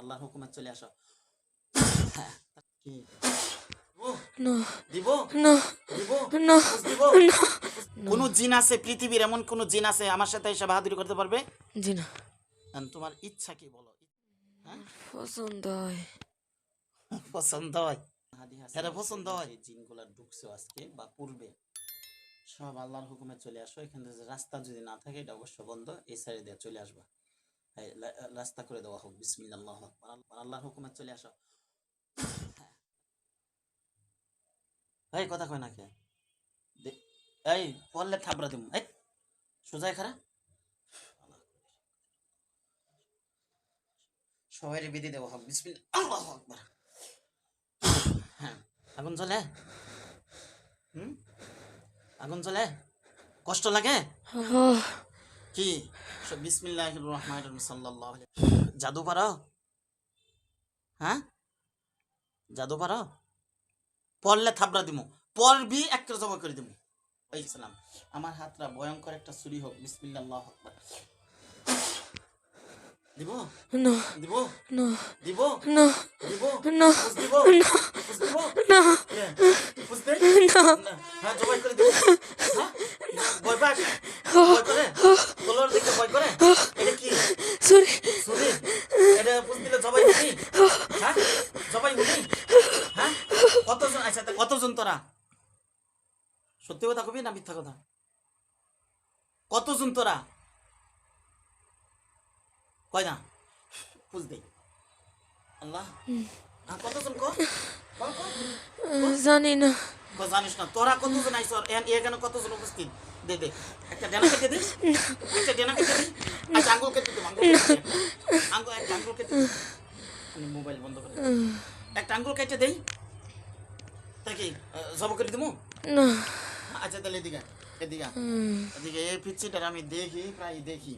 আল্লাহর হুকুমে চলে আসো। কি না। দিব? না। দিব? না। বুঝ দিব? কোন জিন আছে পৃথিবীর এমন কোন জিন আছে আমার সাথে এসে বাহাদুরি করতে পারবে? জি না। তোমার ইচ্ছা কি বলো? হ্যাঁ? পছন্দ হয়। পছন্দ হয়? এরা পছন্দ হয়। জিনগুলা ঢুকছে আজকে বা পূর্বে সব আল্লাহর হুকুমে চলে আসো। এখান থেকে রাস্তা যদি না থাকে এটা অবশ্য বন্ধ। এই সাইডে দিয়ে চলে আসবা। রাস্তা করে দেওয়া হোক, বিসমিল্লাহ, আল্লাহু আকবার। আল্লাহ- আল্লাহর হুকুমে চলে আসো। এই, কথা কয় না এই, পড়লে থাবড়া দিম। এই সোজাই খারা সবাই বিধি দেওয়া হোক, বিসমিল্লাহ, আল্লাহু আকবার। হ্যাঁ আগুন চলে হুম? আগুন চলে কষ্ট লাগে? কি? বিসমিল্লাহ রহমান সাল্লাহ জাদু পারো হ্যাঁ? জাদু পারো পড়লে থাবড়া দিমু পড়বি একটা জমা করে দিমু। এই সালাম। আমার হাতটা ভয়ঙ্কর একটা ছুরি হোক বিসমিল্লাহ আকবার। দিব? না। দিব? না। দিব? না। দিব? না। দিব? না? বুঝতে না। হ্যাঁ জবাই করে দিব। হ্যাঁ? ভয় পাস? ভয় করে তোলার দেখে ভয় করে এটা কি সরি ছুরি এটা বুঝ দিলে জবাই হবি হ্যাঁ জবাই হবি হ্যাঁ কতজন আচ্ছা তা কতজন তোরা সত্যি কথা কবি না মিথ্যা কথা? কতজন তোরা? কয় না? বুঝ দে। আল্লাহ। কতজন ক ক, ক। আহ, জানি না। জানিস না। তোরা কতজন আইস এখানে কতজন উপস্থিত? দে দে। একটা ডেনা কেটে দে। একটা ডেনা কেটে দে। আচ্ছা আঙ্গুল কেটে দে আঙ্গুল একটা আঙ্গুল কেটে আমি মোবাইল বন্ধ করে একটা আঙ্গুল কেটে দেই তা কি জব করে দিব না। আচ্ছা তাহলে এদিকে এদিকে এদিকে এই পিচ্ছিটার আমি দেখি, প্রায় দেখি।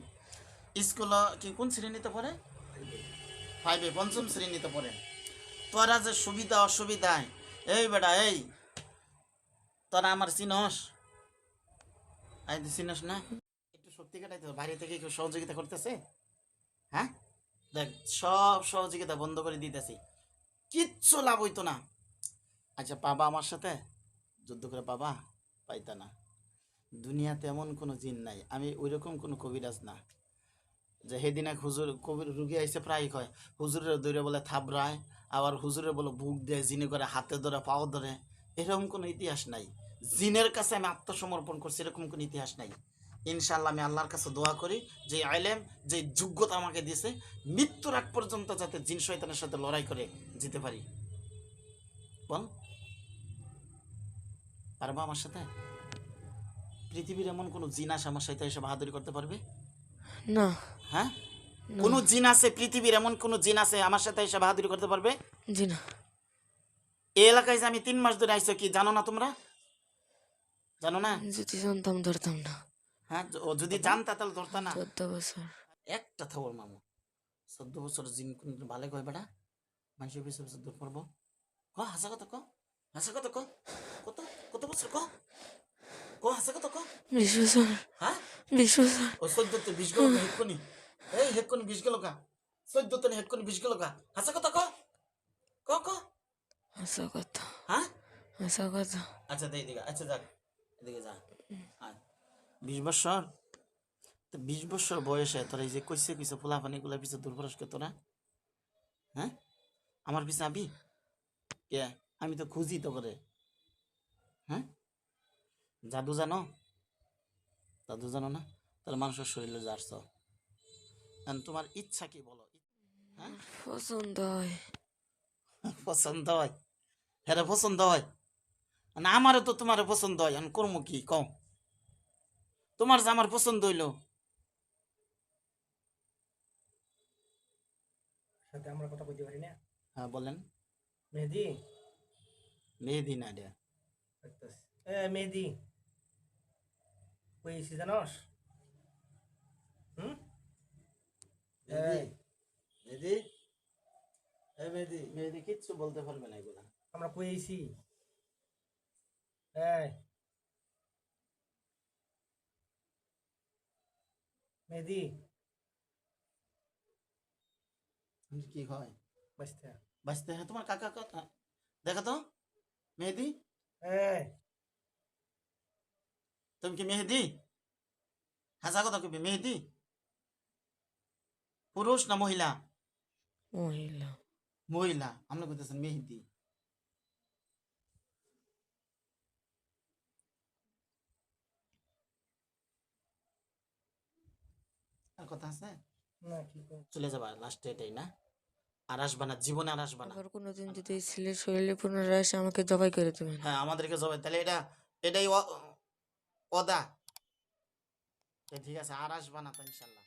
স্কুল, কি, কোন শ্রেণীতে পড়ে? ফাইভে পঞ্চম শ্রেণীতে পড়ে। তোরা যে সুবিধা, অসুবিধায়, এই বেটা, এই, তোরা আমার চিনস। আই চিনস না? একটু সত্যি কাটাইতে। বাইরে থেকে কেউ সহযোগিতা করতেছে? হ্যাঁ? দেখ, সব সহযোগিতা বন্ধ করে দিতেছি। কিচ্ছু লাভ হইতো না। আচ্ছা পাবা আমার সাথে? যুদ্ধ করে পাবা? পাইতা না। দুনিয়াতে এমন কোনো জিন নাই। আমি ওইরকম কোনো কবিরাজ না। যে সেদিন এক হুজুর কবির রুগী আইসে প্রায় কয়, হুজুরের দৌড়ে বলে থাবড়ায়, আবার হুজুরের বলে বুক দেয় জিনে করে হাতে ধরে, পাও ধরে। এরকম কোনো ইতিহাস নাই। জিনের কাছে আমি আত্মসমর্পণ করছি, এরকম কোনো ইতিহাস নাই। ইনশাল্লাহ আমি আল্লাহর কাছে দোয়া করি, যে আইলেম যে যোগ্যতা আমাকে দিয়েছে, মৃত্যুর আগ পর্যন্ত যাতে জিন শয়তানের সাথে লড়াই করে যেতে পারি। বল। পারবা আমার সাথে? পৃথিবীর এমন কোনো জিন আছে আমার সাথে এসে বাহাদুরি করতে পারবে? না। হ্যাঁ। কোনো জিন আছে পৃথিবীর এমন কোনো জিন আছে আমার সাথে এসে বাহাদুরি করতে পারবে? জি না। এই এলাকায় যে আমি তিন মাস ধরে আইসো কি জানো না তোমরা? জানো না? যদি জানতাম ধরতাম না। হ্যাঁ ও যদি জানতা তাহলে ধরতা না। চোদ্দ বছর। একটা থাকব মামু। চোদ্দ বছর জিন কোন ভালো কয় বেড়া মানুষের পিছনে দূর পড়ব ক হাসা কত ক? হাসা কত ক? কত? বছর ক ক হাসা কত ক বিশ বছর হ্যাঁ? বিশ বছর ও চোদ্দ তো বিশ গেল হেকুনি এই হেকুনি বিশ গেল কা? চোদ্দ তো হেকুনি বিশ গেল কা? হাসা কত ক ক হ্যাঁ? আচ্ছা আচ্ছা যাক। এদিকে যা। আয়। বিশ বছর? তো বিশ বছর বয়সে তোরা এই যে কইছে কইছে পোলা পানি গুলা পিছে দুর্বরস্ক তোরা হ্যাঁ? আমার পিছে আবি? কে? আমি তো খুঁজি তো করে হ্যাঁ? জাদু জানো? জাদু জানো না? তাহলে মানুষের শরীরে যাচ্ছ তোমার ইচ্ছা কি বলো? হ্যাঁ? পছন্দ হয়। পছন্দ হয়? হ্যাঁ পছন্দ হয়। না আমারও তো তোমার পছন্দ হয়। আমি করব কি? কও। তোমার যে আমার পছন্দ হইল। সাথে আমরা কথা বলতে পারি না? হ্যাঁ বলেন। মেহেদি? মেহেদি না। এ মেহেদি। কই এসি জানোস? হুম? মেহেদি। এই। মেহেদি? মেহেদি। কিচ্ছু বলতে পারবে না এগুলা। আমরা এই মেহেদি। কি হয় বাঁচতে। বাঁচতে। হ্যাঁ তোমার কাকা কথা। দেখা তো? মেহেদি? তুমি কি মেহেদি? হাসা কথা কবি মেহেদি? পুরুষ না মহিলা? মহিলা। মহিলা। আমরা কইতেছেন মেহেদি। আর কথা আছে? না কি চলে যাবা লাস্টে এটাই না? আর আসবা না জীবনে আর আসবা না। আবার কোনোদিন যদি এই ছেলের শরীরে পুনরায় এসে আমাকে জবাই করে দেবেন। হ্যাঁ আমাদেরকে জবাই তাহলে এটা এটাই অদা। ঠিক আছে আর আসবা না তো ইনশাল্লাহ।